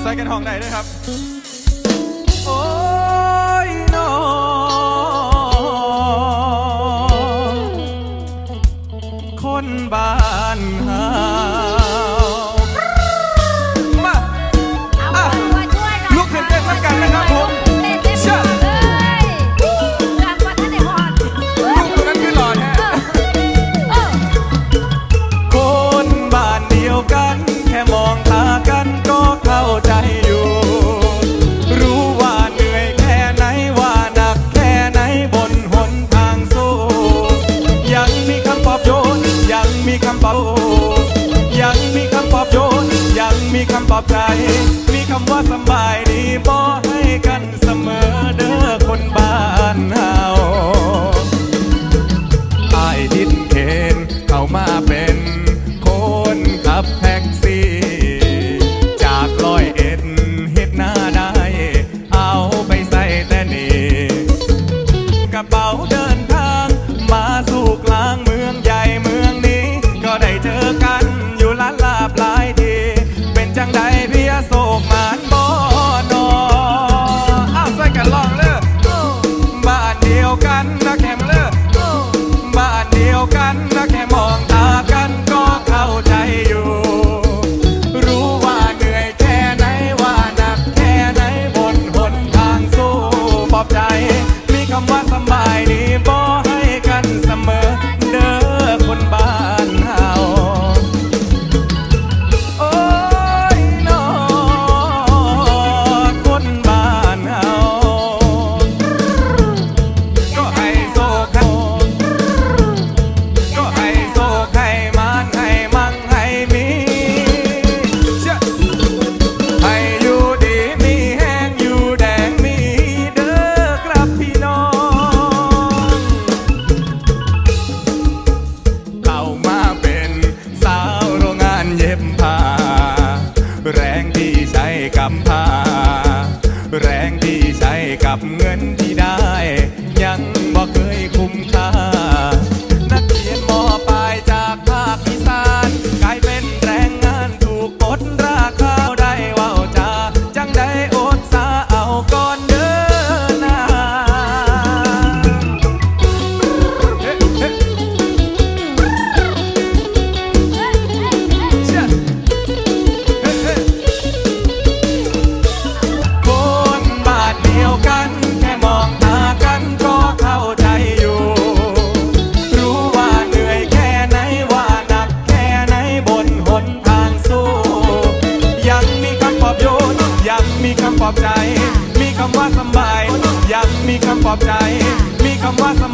ใส่กันห้องไหนด้วยครับ คำปลอบใจ มีคำว่าสบายดีบอให้กันเสมอเด้อคนบ้า esto อบใจ มีคำว่าส